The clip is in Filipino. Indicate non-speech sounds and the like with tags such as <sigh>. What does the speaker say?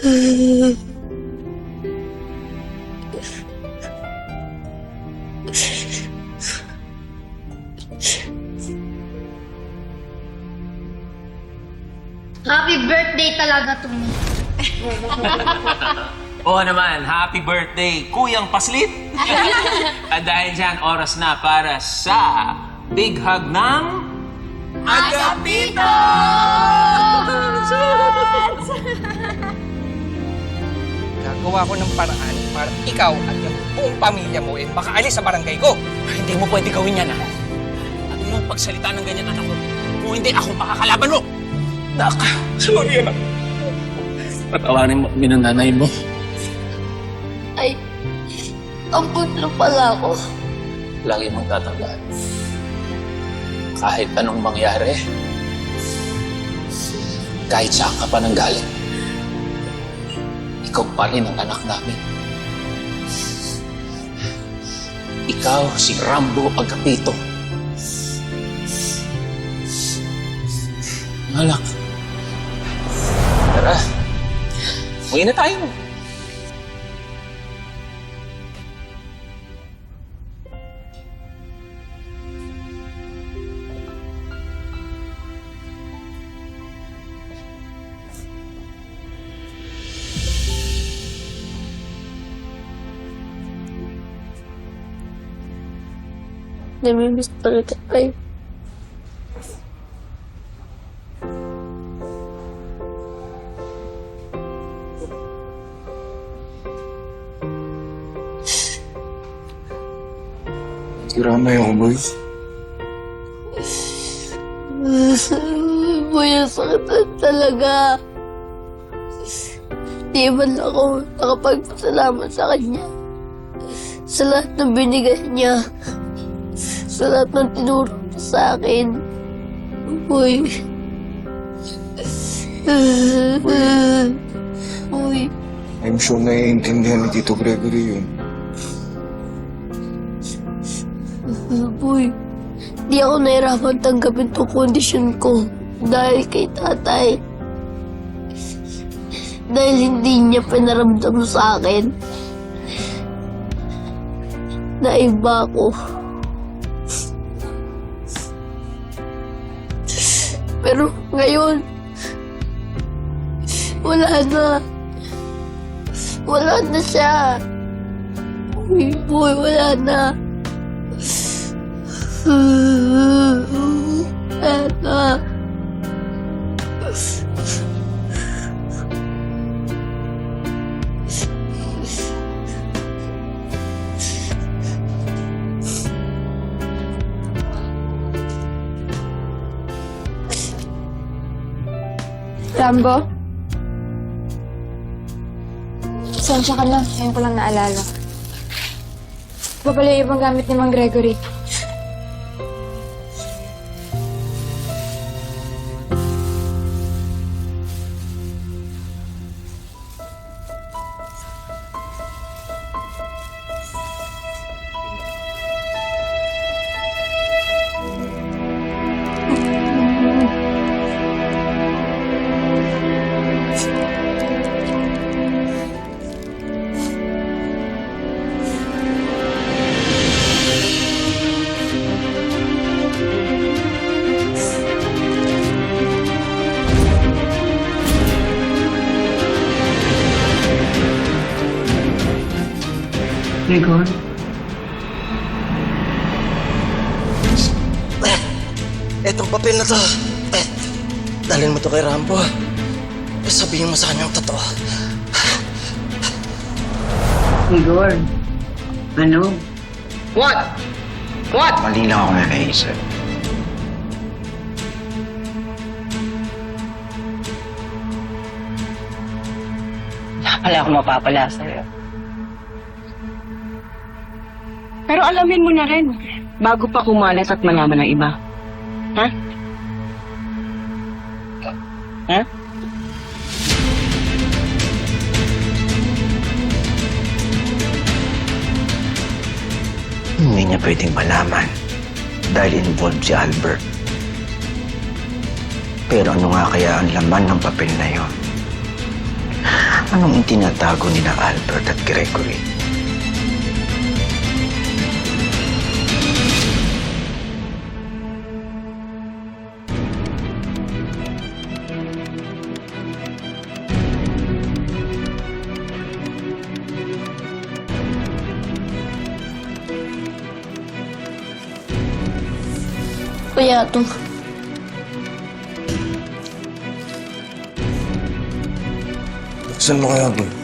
Happy birthday talaga to me. <laughs> Oo naman, happy birthday, Kuyang Paslit! <laughs> At dahil dyan, oras na para sa Big Hug ng... Agapito! Gagawa ko ng paraan para ikaw at yung buong pamilya mo eh makaalis sa barangay ko. Hindi mo pwede gawin yan, ha? Ano mo pagsalita ng ganyan, anak ko? Kung hindi, ako pakakalaban mo! Nak, Sorry, anak. patawarin mo kami ng nanay mo. Ay, ampun lang pala ako. Lagi mong tatandaan. Kahit anong mangyari, kahit saan ka pa nang galing, ikaw pa rin ang anak namin. Ikaw si Rambo Agapito. Malak. Tara. Uwi na tayo. Namimiss talaga tayo. Sira na yung boy. <laughs> Boy, ang sakit na talaga. Di man ako nakapagpasalamat sa kanya. Sa lahat ng binigay niya. Sa lahat ng tinuro sa akin. Boy. Boy. I'm sure naiintindihan ni Tito Gregory yun. Boy. Di ako nahirapan tanggapin tong kondisyon ko. Dahil kay tatay. Dahil hindi niya pinaramdam sa akin. Na iba ko. Pero ngayon, wala na. Wala na siya. Uy, boy, wala na. Wala na. Rambo? Sensya ka na. Ngayon ko lang naalala. Ba pala yung ibang gamit ni Mang Gregory? Gregor? Etong papel na to. Eh, dalhin mo to kay Rambo. Eh, sabihin mo sa kanya ang totoo. Igor? Ano? What? What? Mali lang ako nanaisip. Wala pala ako mapapala sa'yo. Pero alamin mo na rin, bago pa kumalat at malaman ng iba. Ha? Ha? Hindi niya pwedeng malaman dahil involved si Albert. Pero ano nga kaya ang laman ng papel na yon? Anong itinatago ni na Albert at Gregory? To. Saan mo kaya, boy?